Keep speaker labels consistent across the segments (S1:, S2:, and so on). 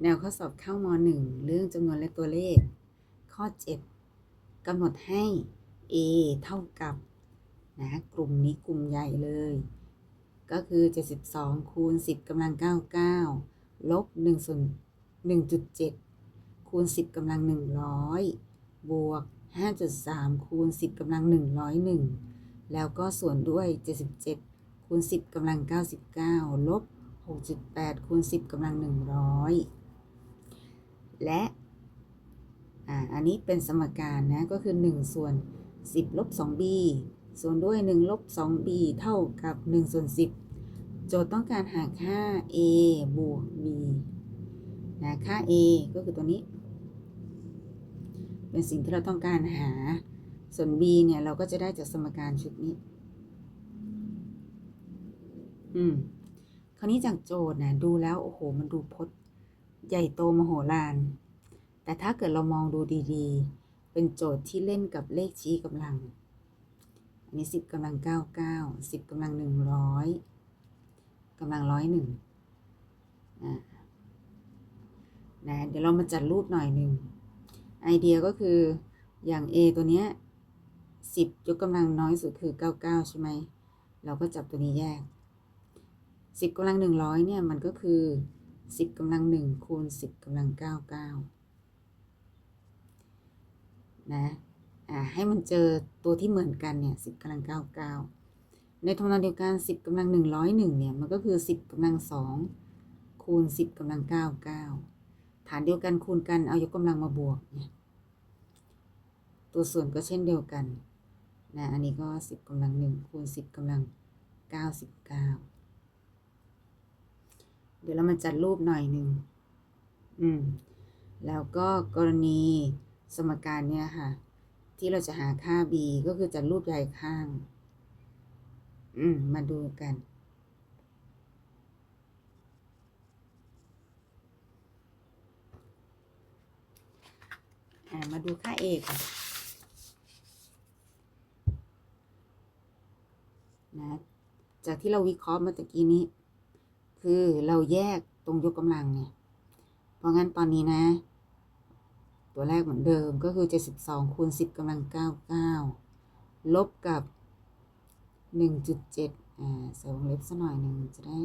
S1: แนวข้อสอบเข้าม .1 เรื่องจำนวนและตัวเลข ข้อ 7กำหนดให้ a เท่ากับนะกลุ่มนี้กลุ่มใหญ่เลย ก็คือ 72 คูณ 10กำลัง 99 ลบ1ส่วน1.7 คูณ 10กำลัง 100 บวก 5.3 คูณ 10กำลัง 101 แล้วก็ส่วนด้วย 77 คูณ 10กำลัง 99 ลบ6.8 คูณ 10กำลัง 100 และอ่าอันนี้เป็นสมการนะก็คือ 1 ส่วน 10ลบ 2b ส่วนด้วย1ลบ 2b เท่ากับ1ส่วน10 โจทย์ต้องการหาค่า a บวก b นะค่า a ก็คือตัวนี้ เป็นสิ่งที่เราต้องการหา ส่วน b เนี่ย เราก็จะได้จากสมการชุดนี้ อืม คราวนี้จากโจทย์นะดูแล้ว โอ้โห มันดูพจน์ ใหญ่โตมโหฬาร แต่ถ้าเกิดเรามองดูดีๆ เป็นโจทย์ที่เล่นกับเลขชี้กำลัง อันนี้สิบกำลังเก้าเก้าสิบกำลังหนึ่งร้อยกำลังร้อยหนึ่งนะนะเดี๋ยวเรามาจัดรูปหน่อยหนึ่ง ไอเดียก็คืออย่าง A ตัวเนี้ยสิบยกกำลังน้อยสุดคือเก้าเก้าใช่ไหม เราก็จับตัวนี้แยกสิบกำลังหนึ่งร้อยเนี่ยมันก็คือ สิบกำลังหนึ่งคูณสิบกำลังเก้าเก้านะอ่าให้มันเจอตัวที่เหมือนกันเนี่ยสิบกำลังเก้าเก้าในทำนองเดียวกันสิบกำลังหนึ่งร้อยหนึ่งเนี่ยมันก็คือสิบกำลังสองคูณสิบกำลังเก้าเก้าฐานเดียวกันคูณกันเอายกกำลังมาบวกเนี่ยตัวส่วนก็เช่นเดียวกันนะอันนี้ก็สิบกำลังหนึ่งคูณสิบกำลังเก้าสิบเก้า เดี๋ยวเรามาจัดรูปหน่อยหนึ่งอืม แล้วก็กรณีสมการเนี่ยค่ะ ที่เราจะหาค่า b ก็คือจัดรูปใหญ่ข้าง อืม มาดูกันอ่ามาดูค่า a ก่อนนะ จากที่เราวิเคราะห์เมื่อตะกี้นี้ คือเราแยกตรงยกกำลังเนี่ย เพราะงั้นตอนนี้นะ ตัวแรกเหมือนเดิมก็คือ 72คูณ10กำลัง 99 ลบกับ 1.7 อ่าใส่วงเล็บสักหน่อยหนึ่งจะได้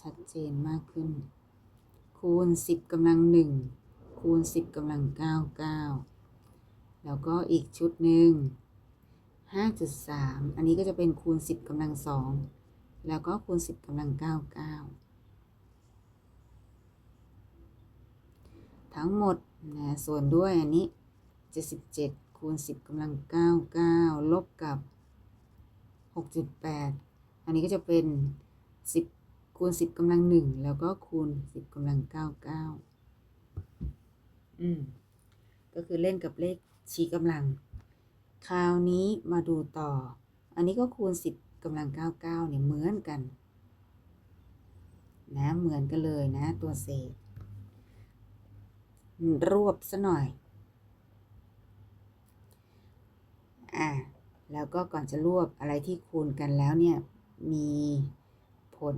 S1: ชัดเจนมากขึ้น คูณ 10กำลัง 1 คูณ 10กำลัง 99 แล้วก็อีกชุดหนึ่ง5.3 อันนี้ก็จะเป็นคูณ 10กำลัง 2 แล้วก็คูณ 10กำลัง 99 ทั้งหมดนะส่วนด้วยอันนี้ 77คูณ 10กำลัง 99 ลบกับ 6.8 อันนี้ก็จะเป็น 10คูณ 10กำลัง 1 แล้วก็คูณ 10กำลัง 99 อืม ก็คือเล่นกับเลขชี้กำลัง คราวนี้มาดูต่อ อันนี้ก็คูณ 10 กำลัง99เก้าเนี่ยเหมือนกันนะเหมือนกันเลยนะ ตัวเศษ รวบซะหน่อย อ่าแล้วก็ก่อนจะรวบอะไรที่คูณกันแล้วเนี่ย มีผล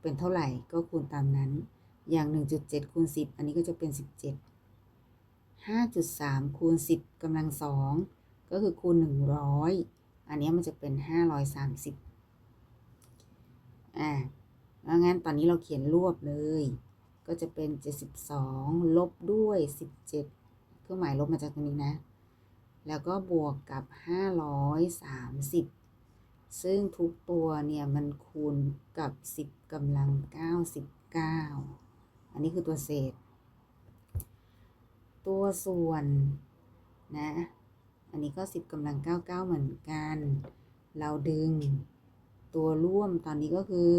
S1: เป็นเท่าไหร่ก็คูณตามนั้น อย่าง 1.7คูณ10 อันนี้ก็จะเป็น 17 5.3คูณ10กำลัง2ก็คือคูณ 100 อันนี้มันจะเป็น530อ่าแล้วงั้นตอนนี้เราเขียนรวบเลย ก็จะเป็น72ลบด้วย17เครื่องหมายลบมาจากตรงนี้นะ แล้วก็บวกกับ530ซึ่งทุกตัวเนี่ยมันคูณกับ10กำลัง99อันนี้คือตัวเศษ ตัวส่วนนะ อันนี้ก็ 10กำลัง 99 เหมือนกัน เราดึงตัวร่วมตอนนี้ก็คือ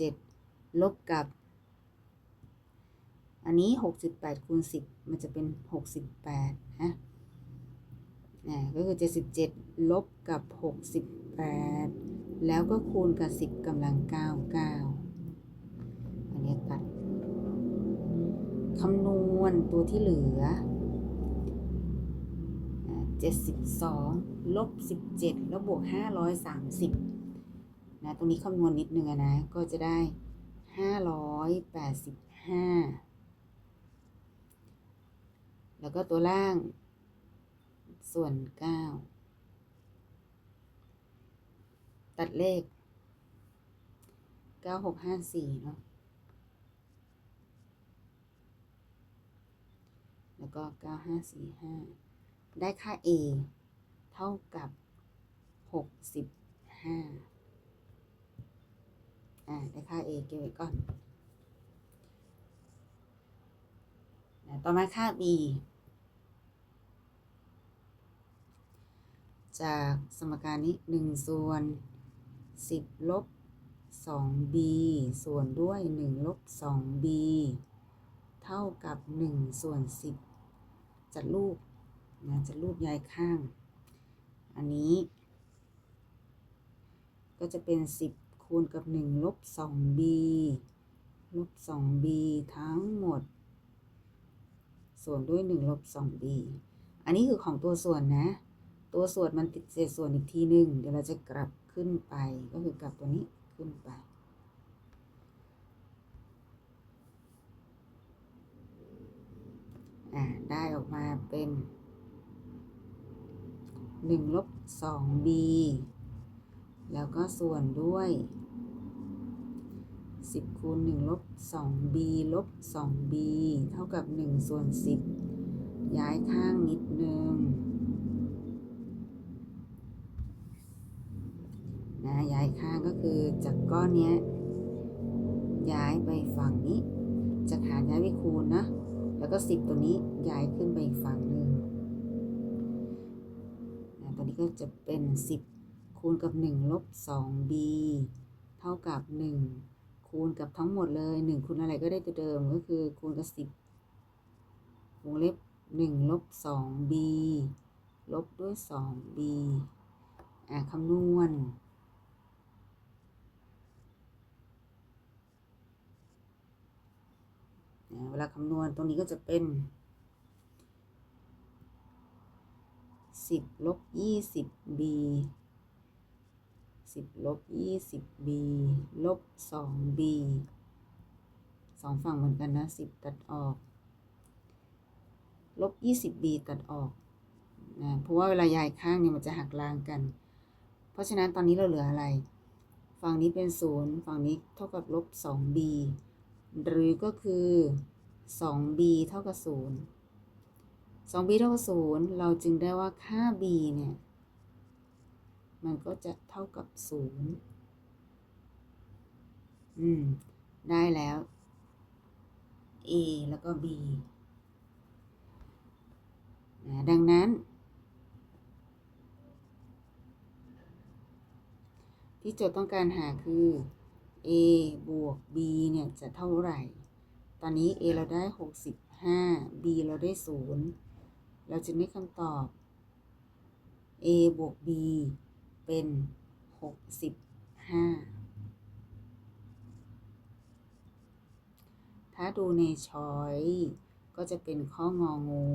S1: 77 ลบกับ อันนี้ 6.8คูณ10 มันจะเป็น 68นะนะก็คือ 77 ลบกับ 68 แล้วก็คูณกับ 10กำลัง 99 อันนี้ตัดคำนวณตัวที่เหลือ 72ลบ17แล้วบวก 530นะตรงนี้คำนวณนิดนึงนะก็จะได้ 585ห้าแล้วก็ตัวล่าง ส่วนเก้าตัดเลขเก้าหกห้าสี่เนาะแล้วก็เก้าห้าสี่ห้า ได้ค่า A เท่ากับหกสิบห้าอ่าได้ค่า A เก็บไว้ก่อนต่อมาค่า B จากสมการนี้หนึ่งส่วนสิบลบสอง b ส่วนด้วยหนึ่งลบสอง b เท่ากับหนึ่งส่วนสิบจัดรูป นะจัดรูปยายข้าง อันนี้ ก็จะเป็นสิบคูณกับหนึ่งลบสอง b ลบสอง b ทั้งหมด ส่วนด้วยหนึ่งลบสอง b อันนี้คือของตัวส่วนนะ ตัวส่วนมันติดเศษส่วนอีกทีหนึ่งเดี๋ยวเราจะกลับขึ้นไป ก็คือกลับตัวนี้ขึ้นไปอ่าได้ออกมาเป็น หนึ่งลบสอง b แล้วก็ส่วนด้วยสิบคูณหนึ่งลบสอง b ลบสอง b เท่ากับหนึ่งส่วนสิบย้ายข้างนิดนึงนะย้ายข้างก็คือจากก้อนนี้ย้ายไปฝั่งนี้ จากหารย้ายไปคูณนะ แล้วก็สิบตัวนี้ย้ายขึ้นไปอีกฝั่งหนึ่ง นะตอนนี้ก็จะเป็นสิบคูณกับหนึ่งลบสอง b เท่ากับหนึ่งคูณกับทั้งหมดเลยหนึ่งคูณอะไรก็ได้ตัวเดิมก็คือคูณกับสิบวงเล็บหนึ่งลบสอง b ลบด้วยสอง b อะคำนวณนะเวลาคำนวณตรงนี้ก็จะเป็น สิบลบยี่สิบ b สิบลบยี่สิบ b ลบสอง b สองฝั่งเหมือนกันนะสิบตัดออก ลบยี่สิบ b ตัดออกนะเพราะว่าเวลาย้ายข้างเนี่ยมันจะหักล้างกัน เพราะฉะนั้นตอนนี้เราเหลืออะไร ฝั่งนี้เป็นศูนย์ฝั่งนี้เท่ากับลบสอง b หรือก็คือ 2b เท่ากับ0 2b เท่ากับ0เราจึงได้ว่าค่า b เนี่ย มันก็จะเท่ากับ 0 อืม ได้แล้ว a แล้วก็ b นะดังนั้น ที่โจทย์ต้องการหาคือ a บวก b เนี่ย จะเท่าไหร่ ตอนนี้ a เราได้ 65 b เราได้ 0 เราจึงได้คำตอบ a บวก b เป็น 65 ถ้าดูในช้อยก็จะเป็นข้ององู